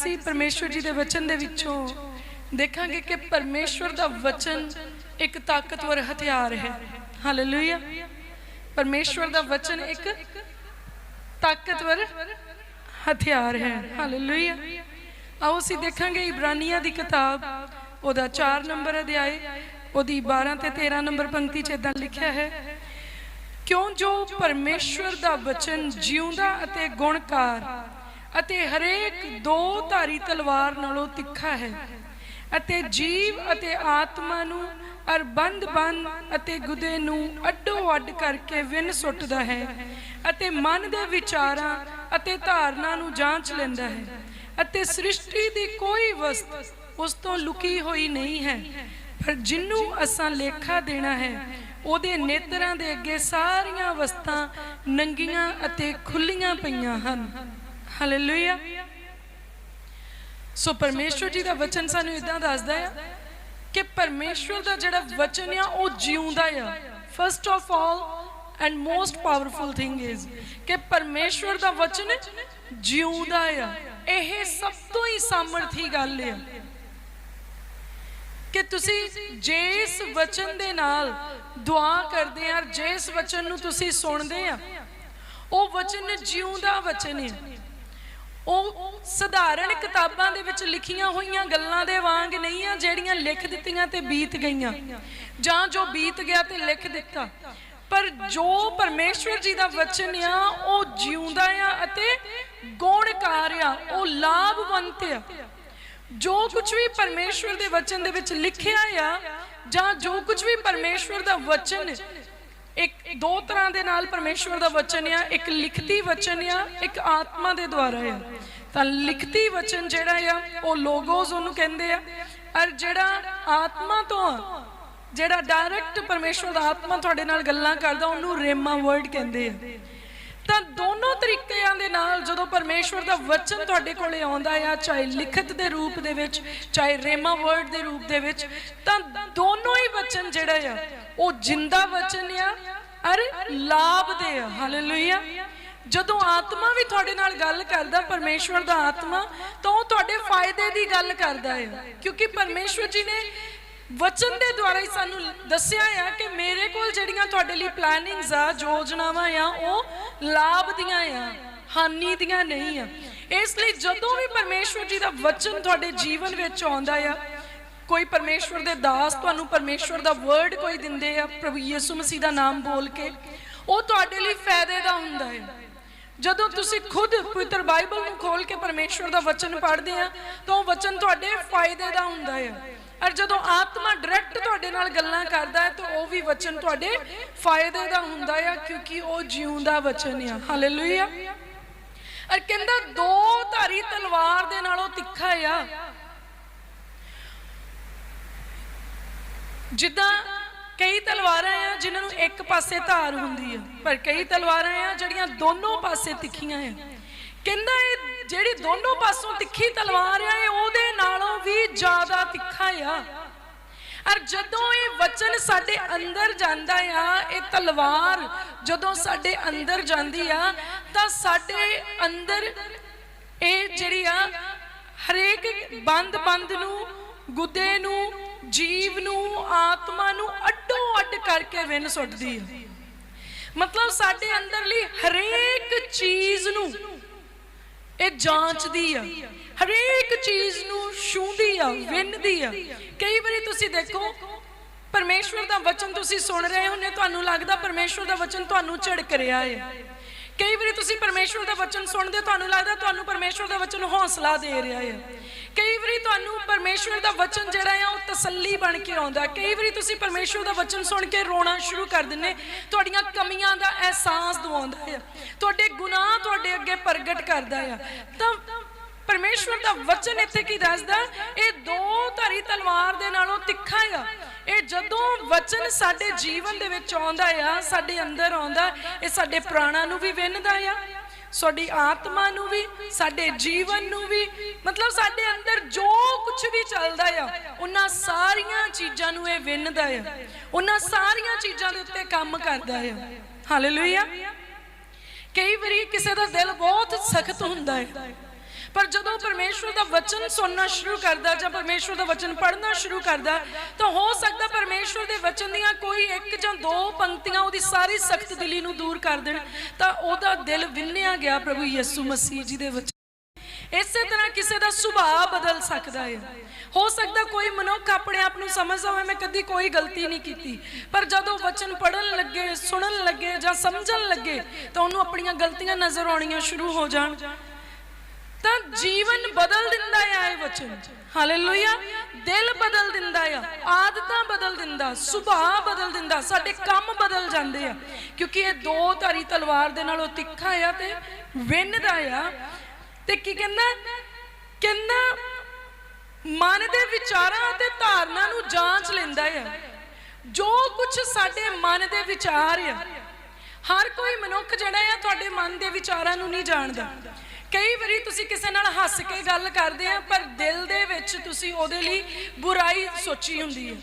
ਅਸੀਂ ਪਰਮੇਸ਼ਵਰ ਜੀ ਦੇ ਵਚਨ ਦੇ ਵਿੱਚੋਂ ਦੇਖਾਂਗੇ ਕਿ ਪਰਮੇਸ਼ਵਰ ਦਾ ਵਚਨ ਇੱਕ ਤਾਕਤਵਰ ਹਥਿਆਰ ਹੈ। ਹਾਲੇਲੂਇਆ ਪਰਮੇਸ਼ਵਰ ਦਾ ਵਚਨ ਇੱਕ ਤਾਕਤਵਰ ਹਥਿਆਰ ਹੈ। ਹਾਲੇਲੂਇਆ ਆਓ ਅਸੀਂ ਦੇਖਾਂਗੇ ਇਬਰਾਨੀਆਂ ਦੀ ਕਿਤਾਬ। ਉਹਦਾ 4 ਨੰਬਰ ਅਧਿਆਇ ਉਹਦੀ 12 ਤੇ 13 ਨੰਬਰ ਪੰਕਤੀ 'ਚ ਇਦਾਂ ਲਿਖਿਆ ਹੈ, ਕਿਉਂ ਜੋ ਪਰਮੇਸ਼ਵਰ ਦਾ ਵਚਨ ਜਿਉਂਦਾ ਅਤੇ ਗੁਣਕਾਰ ਅਤੇ ਹਰੇਕ ਦੋ ਧਾਰੀ ਤਲਵਾਰ ਨਾਲੋਂ ਤਿੱਖਾ ਹੈ ਅਤੇ ਜੀਵ ਅਤੇ ਆਤਮਾ ਨੂੰ ਅਰ ਬੰਦ ਬੰਦ ਅਤੇ ਗੁਦੇ ਨੂੰ ਅੱਡੋ ਅੱਡ ਕਰਕੇ ਵਿੰਨ ਸੁੱਟਦਾ ਹੈ ਅਤੇ ਮਨ ਦੇ ਵਿਚਾਰਾਂ ਅਤੇ ਧਾਰਨਾ ਨੂੰ ਜਾਂਚ ਲੈਂਦਾ ਹੈ ਅਤੇ ਸ੍ਰਿਸ਼ਟੀ ਦੀ ਕੋਈ ਵਸਤ ਉਸ ਤੋਂ ਲੁਕੀ ਹੋਈ ਨਹੀਂ ਹੈ। ਪਰ ਜਿੰਨੂੰ ਅਸਾਂ ਲੇਖਾ ਦੇਣਾ ਹੈ, ਉਹਦੇ ਨੇਤਰਾਂ ਦੇ ਅੱਗੇ ਸਾਰੀਆਂ ਵਸਤਾਂ ਨੰਗੀਆਂ ਅਤੇ ਖੁੱਲੀਆਂ ਪਈਆਂ ਹਨ। ਹਾਲੇਲੂਇਆ ਸੋ ਪਰਮੇਸ਼ਵਰ ਜੀ ਦਾ ਵਚਨ ਸਾਨੂੰ ਇਦਾਂ ਦੱਸਦਾ ਆ ਕਿ ਪਰਮੇਸ਼ਵਰ ਦਾ ਜਿਹੜਾ ਵਚਨ ਆ, ਉਹ ਜਿਉਂਦਾ ਆ। First of all and most powerful thing is ਕਿ ਪਰਮੇਸ਼ਵਰ ਦਾ ਵਚਨ ਜਿਉਂਦਾ ਆ। ਇਹ ਸਭ ਤੋਂ ਹੀ ਸਾਮਰਥੀ ਗੱਲ ਆ। ਕਿ ਤੁਸੀਂ ਜਿਸ ਵਚਨ ਦੇ ਨਾਲ ਦੁਆ ਕਰਦੇ ਆ, ਜਿਸ ਵਚਨ ਨੂੰ ਤੁਸੀਂ ਸੁਣਦੇ ਆ, ਉਹ ਵਚਨ ਜਿਉਂਦਾ ਵਚਨ ਹੈ ਉਹ ਸਧਾਰਨ ਕਿਤਾਬਾਂ ਦੇ ਵਿੱਚ ਲਿਖੀਆਂ ਹੋਈਆਂ ਗੱਲਾਂ ਦੇ ਵਾਂਗ ਨਹੀਂ ਆ, ਜਿਹੜੀਆਂ ਲਿਖ ਦਿੱਤੀਆਂ ਤੇ ਬੀਤ ਗਈਆਂ। ਜਾਂ ਜੋ ਬੀਤ ਗਿਆ ਤੇ ਲਿਖ ਦਿੱਤਾ। ਪਰ ਜੋ ਪਰਮੇਸ਼ਵਰ ਜੀ ਦਾ ਵਚਨ ਆ, ਉਹ ਜਿਉਂਦਾ ਆ ਅਤੇ ਗੁਣਕਾਰ ਆ, ਉਹ ਲਾਭਵੰਤ ਆ। ਜੋ ਕੁਝ ਵੀ ਪਰਮੇਸ਼ਵਰ ਦੇ ਵਚਨ ਦੇ ਵਿੱਚ ਲਿਖਿਆ ਆ ਜਾਂ ਜੋ ਕੁਝ ਵੀ ਪਰਮੇਸ਼ਵਰ ਦਾ ਵਚਨ ਇੱਕ ਦੋ ਤਰ੍ਹਾਂ ਦੇ ਨਾਲ ਪਰਮੇਸ਼ਵਰ ਦਾ ਵਚਨ ਆ, ਇੱਕ ਲਿਖਤੀ ਵਚਨ ਆ, ਇੱਕ ਆਤਮਾ ਦੇ ਦੁਆਰਾ ਆ। ਤਾਂ ਲਿਖਤੀ ਵਚਨ ਜਿਹੜਾ ਆ, ਉਹ ਲੋਗੋਸ ਉਹਨੂੰ ਕਹਿੰਦੇ ਆ। ਔਰ ਜਿਹੜਾ ਆਤਮਾ ਤੋਂ ਆ, ਜਿਹੜਾ ਡਾਇਰੈਕਟ ਪਰਮੇਸ਼ਵਰ ਦਾ ਆਤਮਾ ਤੁਹਾਡੇ ਨਾਲ ਗੱਲਾਂ ਕਰਦਾ, ਉਹਨੂੰ ਰੇਮਾ ਵਰਡ ਕਹਿੰਦੇ ਆ। ਤਾਂ ਦੋਨੋਂ ਤਰੀਕਿਆਂ ਦੇ ਨਾਲ ਜਦੋਂ ਪਰਮੇਸ਼ਵਰ ਦਾ ਵਚਨ ਤੁਹਾਡੇ ਕੋਲੇ ਆਉਂਦਾ ਆ, ਚਾਹੇ ਲਿਖਤ ਦੇ ਰੂਪ ਦੇ ਵਿੱਚ, ਚਾਹੇ ਰੇਮਾ ਵਰਡ ਦੇ ਰੂਪ ਦੇ ਵਿੱਚ, ਤਾਂ ਦੋਨੋਂ ਹੀ ਵਚਨ ਜਿਹੜਾ ਆ, ਉਹ ਜਿੰਦਾ ਵਚਨ ਆ ਅਰ ਲਾਭ ਦੇ ਹਾਲੇਲੂਇਆ ਜਦੋਂ ਆਤਮਾ ਵੀ ਤੁਹਾਡੇ ਨਾਲ ਗੱਲ ਕਰਦਾ, ਪਰਮੇਸ਼ਵਰ ਦਾ ਆਤਮਾ, ਤਾਂ ਉਹ ਤੁਹਾਡੇ ਫਾਇਦੇ ਦੀ ਗੱਲ ਕਰਦਾ ਹੈ ਕਿਉਂਕਿ ਪਰਮੇਸ਼ਵਰ ਜੀ ਨੇ ਵਚਨ ਦੇ ਦੁਆਰਾ ਹੀ ਸਾਨੂੰ ਦੱਸਿਆ ਆ ਕਿ ਮੇਰੇ ਕੋਲ ਜਿਹੜੀਆਂ ਤੁਹਾਡੇ ਲਈ ਪਲੈਨਿੰਗਸ ਆ, ਯੋਜਨਾਵਾਂ ਆ, ਉਹ ਲਾਭ ਦੀਆਂ ਆ, ਹਾਨੀ ਦੀਆਂ ਨਹੀਂ ਆ। ਇਸ ਲਈ ਜਦੋਂ ਵੀ ਪਰਮੇਸ਼ਵਰ ਜੀ ਦਾ ਵਚਨ ਤੁਹਾਡੇ ਜੀਵਨ ਵਿੱਚ ਆਉਂਦਾ ਆ ਕੋਈ ਪਰਮੇਸ਼ਵਰ ਦੇ ਦਾਸ ਤੁਹਾਨੂੰ ਪਰਮੇਸ਼ਵਰ ਦਾ ਵਰਡ ਕੋਈ ਦਿੰਦੇ ਆ, ਪ੍ਰਭੂ ਯਿਸੂ ਮਸੀਹ ਦਾ ਨਾਮ ਬੋਲ ਕੇ, ਉਹ ਤੁਹਾਡੇ ਲਈ ਫਾਇਦੇ ਦਾ ਹੁੰਦਾ ਹੈ। ਜਦੋਂ ਤੁਸੀਂ ਖੁਦ ਪਵਿੱਤਰ ਬਾਈਬਲ ਨੂੰ ਖੋਲ ਕੇ ਪਰਮੇਸ਼ਵਰ ਦਾ ਵਚਨ ਪੜ੍ਹਦੇ ਆ, ਤਾਂ ਉਹ ਵਚਨ ਤੁਹਾਡੇ ਫਾਇਦੇ ਦਾ ਹੁੰਦਾ ਹੈ। ਔਰ ਜਦੋਂ ਆਤਮਾ ਡਾਇਰੈਕਟ ਤੁਹਾਡੇ ਨਾਲ ਗੱਲਾਂ ਕਰਦਾ ਹੈ, ਤਾਂ ਉਹ ਵੀ ਵਚਨ ਤੁਹਾਡੇ ਫਾਇਦੇ ਦਾ ਹੁੰਦਾ ਹੈ ਕਿਉਂਕਿ ਉਹ ਜਿਉਂਦਾ ਵਚਨ ਆ। ਹਾਲੇਲੂਇਆ ਔਰ ਕਹਿੰਦਾ ਦੋ ਧਾਰੀ ਤਲਵਾਰ ਦੇ ਨਾਲੋਂ ਤਿੱਖਾ ਆ। ਜਿੱਦਾਂ ਕਈ ਤਲਵਾਰਾਂ ਆ ਜਿਨ੍ਹਾਂ ਨੂੰ ਇੱਕ ਪਾਸੇ ਧਾਰ ਹੁੰਦੀ ਆ, ਪਰ ਕਈ ਤਲਵਾਰਾਂ ਆ ਜਿਹੜੀਆਂ ਦੋਨੋਂ ਪਾਸੇ ਤਿੱਖੀਆਂ ਆ। ਕਹਿੰਦਾ ਇਹ ਜਿਹੜੀ ਦੋਨੋਂ ਪਾਸੋਂ ਤਿੱਖੀ ਤਲਵਾਰ ਆ, ਇਹ ਉਹਦੇ ਨਾਲੋਂ ਵੀ ਜ਼ਿਆਦਾ ਤਿੱਖਾ ਆ। ਔਰ ਜਦੋਂ ਇਹ ਵਚਨ ਸਾਡੇ ਅੰਦਰ ਜਾਂਦਾ ਆ, ਇਹ ਤਲਵਾਰ ਜਦੋਂ ਸਾਡੇ ਅੰਦਰ ਜਾਂਦੀ ਆ, ਤਾਂ ਸਾਡੇ ਅੰਦਰ ਇਹ ਜਿਹੜੀ ਆ, ਹਰੇਕ ਬੰਦ ਬੰਦ ਨੂੰ, ਗੁੱਦੇ ਨੂੰ ਜੀਵ ਨੂੰ, ਆਤਮਾ ਨੂੰ ਅੱਡੋ ਅੱਡ ਕਰਕੇ ਵਿੰਨ ਸੁੱਟਦੀ ਆ। ਮਤਲਬ ਸਾਡੇ ਅੰਦਰਲੀ ਹਰੇਕ ਚੀਜ਼ ਨੂੰ ਇਹ ਜਾਂਚਦੀ ਆ। ਹਰੇਕ ਚੀਜ਼ ਨੂੰ ਛੂੰਦੀ ਆ, ਵਿੰਨਦੀ ਆ। ਕਈ ਵਾਰੀ ਤੁਸੀਂ ਦੇਖੋ, ਪਰਮੇਸ਼ਵਰ ਦਾ ਵਚਨ ਤੁਸੀਂ ਸੁਣ ਰਹੇ ਹੋ ਤੁਹਾਨੂੰ ਲੱਗਦਾ ਪਰਮੇਸ਼ਵਰ ਦਾ ਵਚਨ ਤੁਹਾਨੂੰ ਝਿੜਕ ਰਿਹਾ ਹੈ ਕਈ ਵਾਰੀ ਤੁਸੀਂ ਪਰਮੇਸ਼ਵਰ ਦਾ ਵਚਨ ਸੁਣਦੇ ਤੁਹਾਨੂੰ ਲੱਗਦਾ ਤੁਹਾਨੂੰ ਪਰਮੇਸ਼ਵਰ ਦਾ ਵਚਨ ਹੌਸਲਾ ਦੇ ਰਿਹਾ ਹੈ ਕਈ ਵਾਰੀ ਤੁਹਾਨੂੰ ਪਰਮੇਸ਼ਵਰ ਦਾ ਵਚਨ ਜਿਹੜਾ ਆ, ਉਹ ਤਸੱਲੀ ਬਣ ਕੇ ਆਉਂਦਾ। ਕਈ ਵਾਰੀ ਤੁਸੀਂ ਪਰਮੇਸ਼ਵਰ ਦਾ ਵਚਨ ਸੁਣ ਕੇ ਰੋਣਾ ਸ਼ੁਰੂ ਕਰ ਦਿੰਦੇ ਤੁਹਾਡੀਆਂ ਕਮੀਆਂ ਦਾ ਅਹਿਸਾਸ ਦਵਾਉਂਦਾ ਆ। ਤੁਹਾਡੇ ਗੁਨਾਹ ਤੁਹਾਡੇ ਅੱਗੇ ਪ੍ਰਗਟ ਕਰਦਾ ਆ। ਤਾਂ ਪਰਮੇਸ਼ਵਰ ਦਾ ਵਚਨ ਇੱਥੇ ਕੀ ਦੱਸਦਾ? ਇਹ ਦੋ ਧਾਰੀ ਤਲਵਾਰ ਦੇ ਨਾਲੋਂ ਤਿੱਖਾ ਆ। ਇਹ ਜਦੋਂ ਵਚਨ ਸਾਡੇ ਜੀਵਨ ਦੇ ਵਿੱਚ ਆਉਂਦਾ ਆ, ਸਾਡੇ ਅੰਦਰ ਆਉਂਦਾ, ਇਹ ਸਾਡੇ ਪ੍ਰਾਣਾਂ ਨੂੰ ਵੀ ਵਿੰਨਦਾ ਆ। ਸਾਡੀ ਆਤਮਾ ਨੂੰ ਵੀ, ਸਾਡੇ ਜੀਵਨ ਨੂੰ ਵੀ, ਮਤਲਬ ਸਾਡੇ ਅੰਦਰ ਜੋ ਕੁਝ ਵੀ ਚੱਲਦਾ ਆ, ਉਹਨਾਂ ਸਾਰੀਆਂ ਚੀਜ਼ਾਂ ਨੂੰ ਇਹ ਵਿੰਨਦਾ ਆ। ਉਹਨਾਂ ਸਾਰੀਆਂ ਚੀਜ਼ਾਂ ਦੇ ਉੱਤੇ ਕੰਮ ਕਰਦਾ ਆ। ਹਾਲੇਲੂਇਆ ਕਈ ਵਾਰੀ ਕਿਸੇ ਦਾ ਦਿਲ ਬਹੁਤ ਸਖਤ ਹੁੰਦਾ ਹੈ ਪਰ ਜਦੋਂ ਪਰਮੇਸ਼ਵਰ ਦਾ ਵਚਨ ਸੁਣਨਾ ਸ਼ੁਰੂ ਕਰਦਾ ਜਾਂ ਪਰਮੇਸ਼ਵਰ ਦਾ ਵਚਨ ਪੜ੍ਹਨਾ ਸ਼ੁਰੂ ਕਰਦਾ, ਤਾਂ ਹੋ ਸਕਦਾ ਪਰਮੇਸ਼ਵਰ ਦੇ ਵਚਨ ਦੀਆਂ ਕੋਈ ਇੱਕ ਜਾਂ ਦੋ ਪੰਕਤੀਆਂ ਉਹਦੀ ਸਾਰੀ ਸਖਤ ਦਿਲੀ ਨੂੰ ਦੂਰ ਕਰ ਦੇਣ, ਤਾਂ ਉਹਦਾ ਦਿਲ ਵਿੰਨਿਆ ਗਿਆ ਪ੍ਰਭੂ ਯਿਸੂ ਮਸੀਹ ਜੀ ਦੇ ਵਚਨ। ਇਸੇ ਤਰ੍ਹਾਂ ਕਿਸੇ ਦਾ ਸੁਭਾਅ ਬਦਲ ਸਕਦਾ ਹੈ। ਹੋ ਸਕਦਾ ਕੋਈ ਮਨੁੱਖ ਆਪਣੇ ਆਪ ਨੂੰ ਸਮਝਦਾ ਹੋਵੇ, ਮੈਂ ਕਦੀ ਕੋਈ ਗਲਤੀ ਨਹੀਂ ਕੀਤੀ। ਪਰ ਜਦੋਂ ਵਚਨ ਪੜਨ ਲੱਗੇ, ਸੁਣਨ ਲੱਗੇ ਜਾਂ ਸਮਝਣ ਲੱਗੇ, ਤਾਂ ਉਹਨੂੰ ਆਪਣੀਆਂ ਗਲਤੀਆਂ ਨਜ਼ਰ ਆਉਣੀਆਂ ਸ਼ੁਰੂ ਹੋ ਜਾਣ। ਤਾਂ ਜੀਵਨ ਬਦਲ ਦਿੰਦਾ ਆ ਇਹ ਵਚਨ। ਹਾਲੇਲੂਇਆ ਦਿਲ ਬਦਲ ਦਿੰਦਾ ਆ, ਆਦਤਾਂ ਬਦਲ ਦਿੰਦਾ, ਸੁਭਾਅ ਬਦਲ ਦਿੰਦਾ, ਸਾਡੇ ਕੰਮ ਬਦਲ ਜਾਂਦੇ ਆ। ਕਿਉਂਕਿ ਇਹ ਦੋ ਧਾਰੀ ਤਲਵਾਰ ਦੇ ਨਾਲੋਂ ਤਿੱਖਾ ਆ ਤੇ ਵਿੰਨਦਾ ਆ। ਤੇ ਕੀ ਕਹਿੰਦਾ? ਕਹਿੰਦਾ, ਮਨ ਦੇ ਵਿਚਾਰਾਂ ਅਤੇ ਧਾਰਨਾ ਨੂੰ ਜਾਂਚ ਲੈਂਦਾ ਆ। ਜੋ ਕੁਝ ਸਾਡੇ ਮਨ ਦੇ ਵਿਚਾਰ ਆ, ਹਰ ਕੋਈ ਮਨੁੱਖ ਜਿਹੜਾ ਆ, ਤੁਹਾਡੇ ਮਨ ਦੇ ਵਿਚਾਰਾਂ ਨੂੰ ਨਹੀਂ ਜਾਣਦਾ। ਕਈ ਵਾਰੀ ਤੁਸੀਂ ਕਿਸੇ ਨਾਲ ਹੱਸ ਕੇ ਗੱਲ ਕਰਦੇ ਆ, ਪਰ ਦਿਲ ਦੇ ਵਿੱਚ ਤੁਸੀਂ ਉਹਦੇ ਲਈ ਬੁਰਾਈ ਸੋਚੀ ਹੁੰਦੀ ਹੈ।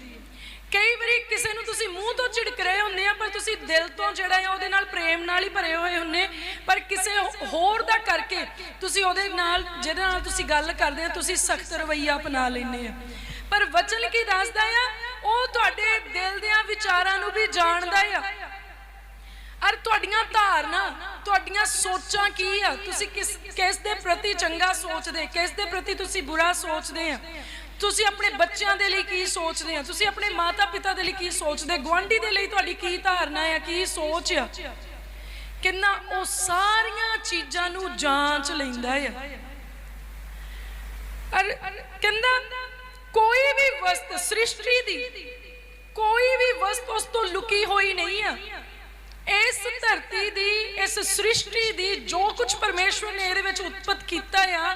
ਕਈ ਵਾਰੀ ਕਿਸੇ ਨੂੰ ਤੁਸੀਂ ਮੂੰਹ ਤੋਂ ਝਿੜਕ ਰਹੇ ਹੁੰਦੇ ਆ, ਪਰ ਤੁਸੀਂ ਦਿਲ ਤੋਂ ਜਿਹੜਾ ਆ, ਉਹਦੇ ਨਾਲ ਪ੍ਰੇਮ ਨਾਲ ਹੀ ਭਰੇ ਹੋਏ ਹੁੰਨੇ ਪਰ ਕਿਸੇ ਹੋਰ ਦਾ ਕਰਕੇ ਤੁਸੀਂ ਉਹਦੇ ਨਾਲ, ਜਿਹਦੇ ਨਾਲ ਤੁਸੀਂ ਗੱਲ ਕਰਦੇ ਆ, ਤੁਸੀਂ ਸਖਤ ਰਵੱਈਆ ਅਪਣਾ ਲੈਂਦੇ ਆ। ਪਰ ਵਚਨ ਕੀ ਦੱਸਦਾ ਆ? ਉਹ ਤੁਹਾਡੇ ਦਿਲ ਦੀਆਂ ਵਿਚਾਰਾਂ ਨੂੰ ਵੀ ਜਾਣਦਾ ਆ। ਅਰ ਤੁਹਾਡੀਆਂ ਧਾਰਨਾ, ਤੁਹਾਡੀਆਂ ਸੋਚਾਂ ਕੀ ਆ? ਤੁਸੀਂ ਕਿਸ ਕਿਸ ਦੇ ਪ੍ਰਤੀ ਚੰਗਾ ਸੋਚਦੇ? ਕਿਸ ਦੇ ਪ੍ਰਤੀ ਤੁਸੀਂ ਬੁਰਾ ਸੋਚਦੇ ਆ? ਤੁਸੀਂ ਆਪਣੇ ਬੱਚਿਆਂ ਦੇ ਲਈ ਕੀ ਸੋਚਦੇ ਆ? ਤੁਸੀਂ ਆਪਣੇ ਮਾਤਾ ਪਿਤਾ ਦੇ ਲਈ ਕੀ ਸੋਚਦੇ? ਗੁਆਂਢੀ ਦੇ ਲਈ ਤੁਹਾਡੀ ਕੀ ਧਾਰਨਾ ਆ? ਕੀ ਸੋਚ ਆ? ਕਿੰਨਾ ਉਹ ਸਾਰੀਆਂ ਚੀਜ਼ਾਂ ਨੂੰ ਜਾਂਚ ਲੈਂਦਾ ਆ। ਅਰ ਕਹਿੰਦਾ, ਕੋਈ ਵੀ ਵਸਤ ਸ੍ਰਿਸ਼ਟੀ ਦੀ, ਕੋਈ ਵੀ ਵਸਤ ਉਸ ਤੋਂ ਲੁਕੀ ਹੋਈ ਨਹੀਂ ਆ। ਇਸ ਧਰਤੀ ਦੀ, ਇਸ ਸ੍ਰਿਸ਼ਟੀ ਦੀ ਜੋ ਕੁਝ ਪਰਮੇਸ਼ਵਰ ਨੇ ਇਹਦੇ ਵਿੱਚ ਉਤਪਤ ਕੀਤਾ ਆ,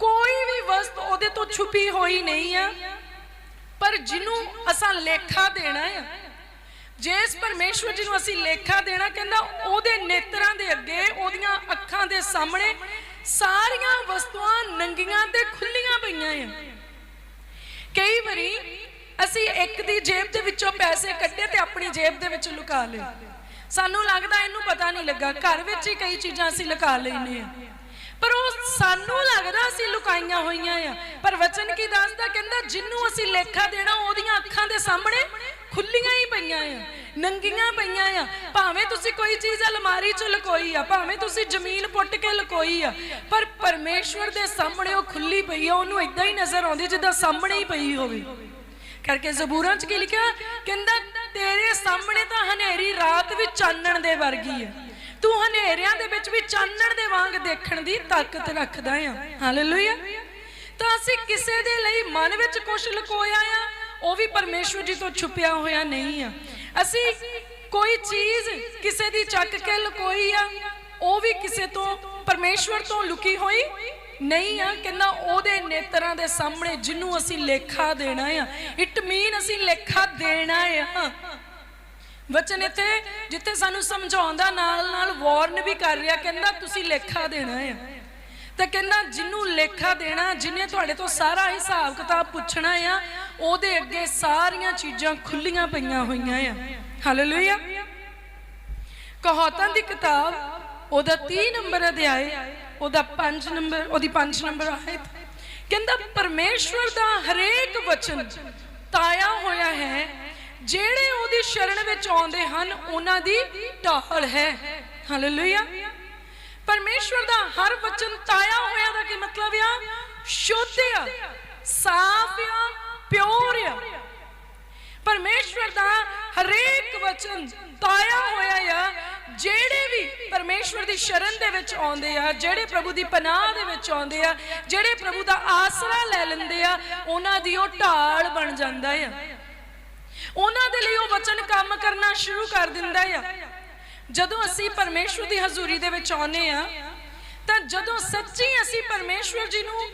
ਕੋਈ ਵੀ ਵਸਤ ਉਹਦੇ ਤੋਂ ਛੁਪੀ ਹੋਈ ਨਹੀਂ ਆ। ਪਰ ਜਿਹਨੂੰ ਅਸਾਂ ਲੇਖਾ ਦੇਣਾ ਆ, ਜਿਸ ਪਰਮੇਸ਼ਵਰ ਜੀ ਨੂੰ ਅਸੀਂ ਲੇਖਾ ਦੇਣਾ, ਕਹਿੰਦਾ ਉਹਦੇ ਨੇਤਰਾਂ ਦੇ ਅੱਗੇ, ਉਹਦੀਆਂ ਅੱਖਾਂ ਦੇ ਸਾਹਮਣੇ ਸਾਰੀਆਂ ਵਸਤੂਆਂ ਨੰਗੀਆਂ ਤੇ ਖੁੱਲੀਆਂ ਪਈਆਂ ਆ। ਕਈ ਵਾਰੀ ਅਸੀਂ ਇੱਕ ਦੀ ਜੇਬ ਦੇ ਵਿੱਚੋਂ ਪੈਸੇ ਕੱਢੇ ਤੇ ਆਪਣੀ ਜੇਬ ਦੇ ਵਿੱਚ ਲੁਕਾ ਲਏ। ਸਾਨੂੰ ਲੱਗਦਾ ਇਹਨੂੰ ਪਤਾ ਨਹੀਂ ਲੱਗਾ। ਘਰ ਵਿੱਚ ਹੀ ਕਈ ਚੀਜ਼ਾਂ ਅਸੀਂ ਲੁਕਾ ਲੈਨੇ ਆ ਪਰ ਉਹ ਸਾਨੂੰ ਲੱਗਦਾ ਅਸੀਂ ਲੁਕਾਈਆਂ ਹੋਈਆਂ ਆ। ਪਰ ਵਚਨ ਕੀ ਦੱਸਦਾ? ਕਹਿੰਦਾ ਜਿੰਨੂੰ ਅਸੀਂ ਲੇਖਾ ਦੇਣਾ, ਉਹਦੀਆਂ ਅੱਖਾਂ ਦੇ ਸਾਹਮਣੇ ਖੁੱਲੀਆਂ ਹੀ ਪਈਆਂ ਆ, ਨੰਗੀਆਂ ਪਈਆਂ ਆ। ਭਾਵੇਂ ਤੁਸੀਂ ਕੋਈ ਚੀਜ਼ ਅਲਮਾਰੀ 'ਚ ਲੁਕੋਈ ਆ, ਭਾਵੇਂ ਤੁਸੀਂ ਜ਼ਮੀਨ ਪੁੱਟ ਕੇ ਲੁਕੋਈ ਆ, ਪਰ ਪਰਮੇਸ਼ਵਰ ਦੇ ਸਾਹਮਣੇ ਉਹ ਖੁੱਲੀ ਪਈ ਆ, ਉਹਨੂੰ ਇਦਾਂ ਹੀ ਨਜ਼ਰ ਆਉਂਦੀ ਜਿੱਦਾਂ ਸਾਹਮਣੇ ਹੀ ਪਈ ਹੋਵੇ। ਕਰਕੇ ਜ਼ਬੂਰਾਂ 'ਚ ਕੀ ਲਿਖਿਆ? ਕਹਿੰਦਾ, ਤੇਰੇ ਸਾਹਮਣੇ ਤਾਂ ਹਨੇਰੀ ਰਾਤ ਵੀ ਚਾਨਣ ਦੇ ਵਰਗੀ ਹੈ ਤੂੰ ਹਨੇਰਿਆਂ ਦੇ ਵਿੱਚ ਵੀ ਚਾਨਣ ਦੇ ਵਾਂਗ ਦੇਖਣ ਦੀ ਤਾਕਤ ਰੱਖਦਾ ਆ। ਹਾਲੇਲੂਇਆ। ਤਾਂ ਅਸੀਂ ਕਿਸੇ ਦੇ ਲਈ ਮਨ ਵਿੱਚ ਕੁਝ ਲੁਕੋਇਆ ਆ, ਉਹ ਵੀ ਪਰਮੇਸ਼ਵਰ ਜੀ ਤੋਂ ਛੁਪਿਆ ਹੋਇਆ ਨਹੀਂ ਆ। ਅਸੀਂ ਕੋਈ ਚੀਜ਼ ਕਿਸੇ ਦੀ ਚੱਕ ਕੇ ਲੁਕੋਈ ਆ, ਉਹ ਵੀ ਕਿਸੇ ਤੋਂ, ਪਰਮੇਸ਼ਵਰ ਤੋਂ ਲੁਕੀ ਹੋਈ ਨਹੀਂ ਆ, ਕਹਿੰਦਾ ਉਹਦੇ ਨੇਤਰਾਂ ਦੇ ਸਾਹਮਣੇ ਜਿਹਨੂੰ ਅਸੀਂ ਲੇਖਾ ਦੇਣਾ ਆ ਇਟ ਮੀਨ ਅਸੀਂ ਲੇਖਾ ਦੇਣਾ ਆ। ਵਚਨ ਇੱਥੇ, ਜਿੱਥੇ ਸਾਨੂੰ ਸਮਝਾਉਂਦਾ, ਨਾਲ ਨਾਲ ਵਾਰਨ ਵੀ ਕਰ ਰਿਹਾ, ਕਹਿੰਦਾ ਤੁਸੀਂ ਲੇਖਾ ਦੇਣਾ ਆ। ਤਾਂ ਕਹਿੰਦਾ ਜਿਹਨੂੰ ਲੇਖਾ ਦੇਣਾ, ਜਿਹਨੇ ਤੁਹਾਡੇ ਤੋਂ ਸਾਰਾ ਹਿਸਾਬ ਕਿਤਾਬ ਪੁੱਛਣਾ ਆ, ਉਹਦੇ ਅੱਗੇ ਸਾਰੀਆਂ ਚੀਜ਼ਾਂ ਖੁੱਲੀਆਂ ਪਈਆਂ ਹੋਈਆਂ ਆ। ਹਾਲੇਲੂਇਆ ਕਹਾਤਾਂ ਦੀ ਕਿਤਾਬ ਉਹਦਾ 30 ਨੰਬਰ ਅਧਿਆਇ ਉਹਦਾ 5 ਨੰਬਰ, ਉਹਦੀ 5 ਨੰਬਰ ਆਇਤ। ਕਹਿੰਦਾ, ਪਰਮੇਸ਼ਵਰ ਦਾ ਹਰੇਕ ਵਚਨ ਤਾਇਆ ਹੋਇਆ ਹੈ, ਜਿਹੜੇ ਉਹਦੀ ਸ਼ਰਨ ਵਿੱਚ ਆਉਂਦੇ ਹਨ, ਉਹਨਾਂ ਦੀ ਢਾਲ ਹੈ। ਹਾਲੇਲੂਇਆ ਪਰਮੇਸ਼ਵਰ ਦਾ ਹਰ ਵਚਨ ਤਾਇਆ ਹੋਇਆ ਦਾ ਕੀ ਮਤਲਬ ਆ? ਸ਼ੁੱਧ ਆ, ਸਾਫ਼ ਆ, ਪਿਓਰ ਆ। ਪਰਮੇਸ਼ਵਰ ਦਾ ਹਰੇਕ ਵਚਨ ਤਾਇਆ ਹੋਇਆ ਆ, ਜਿਹੜੇ ਵੀ ਪਰਮੇਸ਼ਵਰ ਦੀ ਸ਼ਰਨ ਦੇ ਵਿੱਚ ਆਉਂਦੇ ਆ, ਜਿਹੜੇ ਪ੍ਰਭੂ ਦੀ ਪਨਾਹ ਦੇ ਵਿੱਚ ਆਉਂਦੇ ਆ, ਜਿਹੜੇ ਪ੍ਰਭੂ ਦਾ ਆਸਰਾ ਲੈ ਲੈਂਦੇ ਆ, ਉਹਨਾਂ ਦੀ ਉਹ ਢਾਲ ਬਣ ਜਾਂਦਾ ਆ। ਉਹਨਾਂ ਦੇ ਲਈ ਉਹ ਵਚਨ ਕੰਮ ਕਰਨਾ ਸ਼ੁਰੂ ਕਰ ਦਿੰਦਾ ਆ। ਜਦੋਂ ਅਸੀਂ ਪਰਮੇਸ਼ਵਰ ਦੀ ਹਜ਼ੂਰੀ ਦੇ ਵਿੱਚ ਆਉਨੇ ਆ, ਤਾਂ ਜਦੋਂ ਸੱਚੀ ਅਸੀਂ ਪਰਮੇਸ਼ਵਰ ਜੀ ਨੂੰ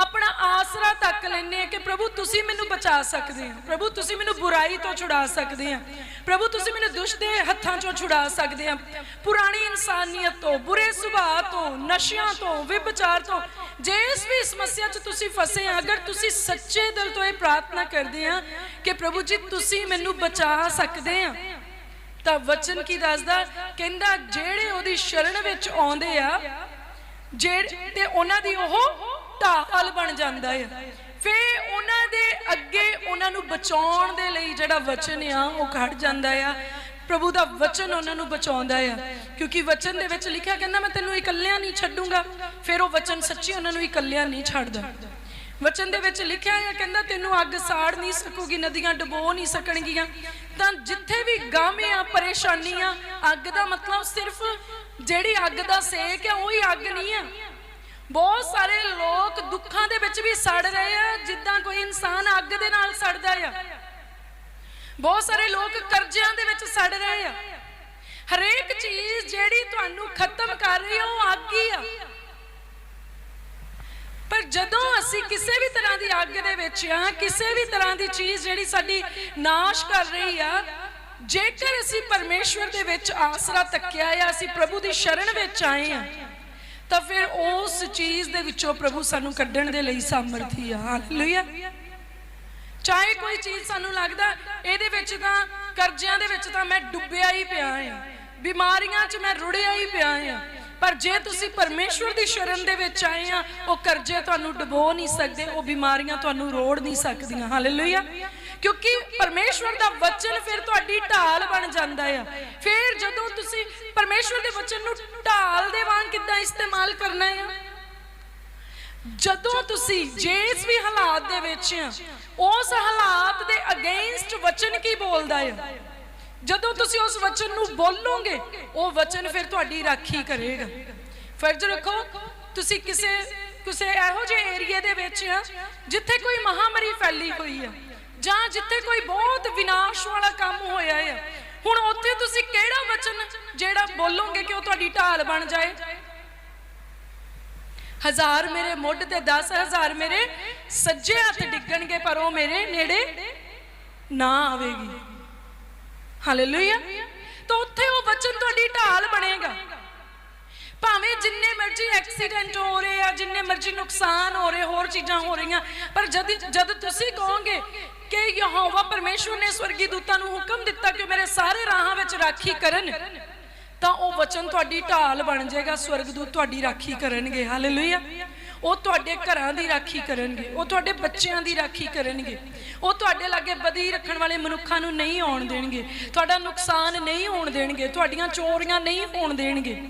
ਆਪਣਾ ਆਸਰਾ ਤੱਕ ਲੈਨੇ ਆ ਕਿ ਪ੍ਰਭੂ ਤੁਸੀਂ ਮੈਨੂੰ ਬਚਾ ਸਕਦੇ ਆ। ਪ੍ਰਭੂ ਤੁਸੀਂ ਮੈਨੂੰ ਬੁਰਾਈ ਤੋਂ ਛੁਡਾ ਸਕਦੇ ਆ। ਪ੍ਰਭੂ ਤੁਸੀਂ ਮੈਨੂੰ ਦੁਸ਼ਟ ਦੇ ਹੱਥਾਂ ਚੋਂ ਛੁਡਾ ਸਕਦੇ ਆ। ਪੁਰਾਣੀ ਇਨਸਾਨੀਅਤ ਤੋਂ, ਬੁਰੇ ਸੁਭਾਅ ਤੋਂ, ਨਸ਼ਿਆਂ ਤੋਂ, ਵਿਭਚਾਰ ਤੋਂ ਜਿਸ ਵੀ ਸਮੱਸਿਆ 'ਚ ਤੁਸੀਂ ਫਸੇ ਆ, ਅਗਰ ਤੁਸੀਂ ਸੱਚੇ ਦਿਲ ਤੋਂ ਇਹ ਪ੍ਰਾਰਥਨਾ ਕਰਦੇ ਆ ਕਿ ਪ੍ਰਭੂ ਜੀ ਤੁਸੀਂ ਮੈਨੂੰ ਬਚਾ ਸਕਦੇ ਆ, ਤਾਂ ਵਚਨ ਕੀ ਦੱਸਦਾ? ਕਹਿੰਦਾ, ਜਿਹੜੇ ਉਹਦੀ ਸ਼ਰਨ ਵਿੱਚ ਆਉਂਦੇ ਆ ਜਿਹੜੇ ਤੇ ਉਹਨਾਂ ਦੀ ਉਹ ਢਾਲ ਬਣ ਜਾਂਦਾ ਹੈ ਫਿਰ ਉਹਨਾਂ ਦੇ ਅੱਗੇ ਉਹਨਾਂ ਨੂੰ ਬਚਾਉਣ ਦੇ ਲਈ ਜਿਹੜਾ ਵਚਨ ਆ, ਉਹ ਖੜ ਜਾਂਦਾ ਆ। ਪ੍ਰਭੂ ਦਾ ਵਚਨ ਉਹਨਾਂ ਨੂੰ ਬਚਾਉਂਦਾ ਆ। ਕਿਉਂਕਿ ਵਚਨ ਦੇ ਵਿੱਚ ਲਿਖਿਆ ਕਹਿੰਦਾ, ਮੈਂ ਤੈਨੂੰ ਇਕੱਲਿਆਂ ਨਹੀਂ ਛੱਡੂੰਗਾ। ਫਿਰ ਉਹ ਵਚਨ ਸੱਚੀ ਉਹਨਾਂ ਨੂੰ ਇਕੱਲਿਆਂ ਨਹੀਂ ਛੱਡਦਾ। ਵਚਨ ਦੇ ਵਿੱਚ ਲਿਖਿਆ ਹੈ ਕਹਿੰਦਾ, ਤੈਨੂੰ ਅੱਗ ਸਾੜ ਨਹੀਂ ਸਕੂਗੀ, ਨਦੀਆਂ ਡਬੋ ਨਹੀਂ ਸਕਣਗੀਆਂ। ਤਾਂ ਜਿੱਥੇ ਵੀ ਗਮ ਆ ਪਰੇਸ਼ਾਨੀਆਂ ਅੱਗ ਦਾ ਮਤਲਬ ਸਿਰਫ ਜਿਹੜੀ ਅੱਗ ਦਾ ਸੇਕ ਹੈ ਉਹ ਹੀ ਅੱਗ ਨਹੀਂ ਆ। ਬਹੁਤ ਸਾਰੇ ਲੋਕ ਦੁੱਖਾਂ ਦੇ ਵਿੱਚ ਵੀ ਸੜ ਰਹੇ ਆ, ਜਿੱਦਾਂ ਕੋਈ ਇਨਸਾਨ ਅੱਗ ਦੇ ਨਾਲ ਸੜਦਾ ਆ। ਬਹੁਤ ਸਾਰੇ ਲੋਕ ਕਰਜ਼ਿਆਂ ਦੇ ਵਿੱਚ ਸੜ ਰਹੇ ਆ। ਹਰੇਕ ਚੀਜ਼ ਜਿਹੜੀ ਤੁਹਾਨੂੰ ਖਤਮ ਕਰ ਰਹੀ ਆ, ਉਹ ਅੱਗ ਹੀ ਆ। ਪਰ ਜਦੋਂ ਅਸੀਂ ਕਿਸੇ ਵੀ ਤਰ੍ਹਾਂ ਦੀ ਅੱਗ ਦੇ ਵਿੱਚ ਆ, ਕਿਸੇ ਵੀ ਤਰ੍ਹਾਂ ਦੀ ਚੀਜ਼ ਜਿਹੜੀ ਸਾਡੀ ਨਾਸ਼ ਕਰ ਰਹੀ ਆ, ਜੇਕਰ ਅਸੀਂ ਪਰਮੇਸ਼ਵਰ ਦੇ ਵਿੱਚ ਆਸਰਾ ਤੱਕਿਆ ਆ, ਅਸੀਂ ਪ੍ਰਭੂ ਦੀ ਸ਼ਰਨ ਵਿੱਚ ਆਏ ਆ ਤਾਂ ਫਿਰ ਉਸ ਚੀਜ਼ ਦੇ ਵਿੱਚੋਂ ਪ੍ਰਭੂ ਸਾਨੂੰ ਕੱਢਣ ਦੇ ਲਈ ਸਮਰਥੀ ਆ। ਹਾਲੇਲੂਇਆ ਚਾਹੇ ਕੋਈ ਚੀਜ਼ ਸਾਨੂੰ ਲੱਗਦਾ, ਇਹਦੇ ਵਿੱਚ ਤਾਂ, ਕਰਜ਼ਿਆਂ ਦੇ ਵਿੱਚ ਤਾਂ ਮੈਂ ਡੁੱਬਿਆ ਹੀ ਪਿਆ ਆ। ਬਿਮਾਰੀਆਂ 'ਚ ਮੈਂ ਰੁੜਿਆ ਹੀ ਪਿਆ ਆ। ਪਰ ਜੇ ਤੁਸੀਂ ਪਰਮੇਸ਼ਵਰ ਦੀ ਸ਼ਰਨ ਦੇ ਵਿੱਚ ਆਏ ਆ, ਉਹ ਕਰਜ਼ੇ ਤੁਹਾਨੂੰ ਡੁਬੋ ਨਹੀਂ ਸਕਦੇ, ਉਹ ਬਿਮਾਰੀਆਂ ਤੁਹਾਨੂੰ ਰੋੜ ਨਹੀਂ ਸਕਦੀਆਂ। ਹਾਲੇਲੂਇਆ ਕਿਉਂਕਿ ਪਰਮੇਸ਼ਵਰ ਦਾ ਵਚਨ ਫਿਰ ਤੁਹਾਡੀ ਢਾਲ ਬਣ ਜਾਂਦਾ ਆ। ਫਿਰ ਜਦੋਂ ਤੁਸੀਂ ਪਰਮੇਸ਼ਵਰ ਦੇ ਵਚਨ ਨੂੰ ਢਾਲ ਦੇ ਵਾਂਗ ਕਿੱਦਾਂ ਇਸਤੇਮਾਲ ਕਰਨਾ ਹੈ ਜਦੋਂ ਤੁਸੀਂ ਜਿਸ ਵੀ ਹਾਲਾਤ ਦੇ ਵਿੱਚ ਆ, ਉਸ ਹਾਲਾਤ ਦੇ ਅਗੇਂਸਟ ਵਚਨ ਕੀ ਬੋਲਦਾ ਹੈ ਜਦੋਂ ਤੁਸੀਂ ਉਸ ਵਚਨ ਨੂੰ ਬੋਲੋਗੇ, ਉਹ ਵਚਨ ਫਿਰ ਤੁਹਾਡੀ ਰਾਖੀ ਕਰੇਗਾ। ਫਰਜ਼ ਰੱਖੋ, ਤੁਸੀਂ ਕਿਸੇ ਕਿਸੇ ਇਹੋ ਜਿਹੇ ਏਰੀਏ ਦੇ ਵਿੱਚ ਆ, ਜਿੱਥੇ ਕੋਈ ਮਹਾਮਾਰੀ ਫੈਲੀ ਹੋਈ ਆ। ਜਾਂ ਜਿੱਥੇ ਕੋਈ ਬਹੁਤ ਵਿਨਾਸ਼ ਵਾਲਾ ਕੰਮ ਹੋਇਆ ਆ, ਹੁਣ ਉੱਥੇ ਤੁਸੀਂ ਕਿਹੜਾ ਵਚਨ ਜਿਹੜਾ ਬੋਲੋਗੇ ਕਿ ਉਹ ਤੁਹਾਡੀ ਢਾਲ ਬਣ ਜਾਏ? ਹਜ਼ਾਰ ਮੇਰੇ ਮੁੱਢ ਤੇ 10000 ਮੇਰੇ ਸੱਜੇ ਹੱਥ ਡਿੱਗਣਗੇ, ਪਰ ਉਹ ਮੇਰੇ ਨੇੜੇ ਨਾ ਆਵੇਗੀ। ਹਾਲੇਲੂਇਆ ਤਾਂ ਉੱਥੇ ਉਹ ਵਚਨ ਤੁਹਾਡੀ ਢਾਲ ਬਣੇਗਾ। ਭਾਵੇਂ ਜਿੰਨੇ ਮਰਜ਼ੀ ਐਕਸੀਡੈਂਟ ਹੋ ਰਹੇ ਆ, ਜਿੰਨੇ ਮਰਜ਼ੀ ਨੁਕਸਾਨ ਹੋ ਰਹੇ, ਹੋਰ ਚੀਜ਼ਾਂ ਹੋ ਰਹੀਆਂ, ਪਰ ਜਦ ਜਦ ਤੁਸੀਂ ਕਹੋਗੇ ਕਿ ਯਹੋਵਾ ਪਰਮੇਸ਼ਵਰ ਨੇ ਸਵਰਗੀ ਦੂਤਾਂ ਨੂੰ ਹੁਕਮ ਦਿੱਤਾ ਕਿ ਮੇਰੇ ਸਾਰੇ ਰਾਹਾਂ ਵਿੱਚ ਰਾਖੀ ਕਰਨ, ਤਾਂ ਉਹ ਵਚਨ ਤੁਹਾਡੀ ਢਾਲ ਬਣ ਜਾਏਗਾ, ਸਵਰਗਦੂਤ ਤੁਹਾਡੀ ਰਾਖੀ ਕਰਨਗੇ। ਹਾਲੇਲੂਇਆ ਉਹ ਤੁਹਾਡੇ ਘਰਾਂ ਦੀ ਰਾਖੀ ਕਰਨਗੇ, ਉਹ ਤੁਹਾਡੇ ਬੱਚਿਆਂ ਦੀ ਰਾਖੀ ਕਰਨਗੇ। ਉਹ ਤੁਹਾਡੇ ਲਾਗੇ ਬਦੀ ਰੱਖਣ ਵਾਲੇ ਮਨੁੱਖਾਂ ਨੂੰ ਨਹੀਂ ਆਉਣ ਦੇਣਗੇ। ਤੁਹਾਡਾ ਨੁਕਸਾਨ ਨਹੀਂ ਹੋਣ ਦੇਣਗੇ, ਤੁਹਾਡੀਆਂ ਚੋਰੀਆਂ ਨਹੀਂ ਹੋਣ ਦੇਣਗੇ।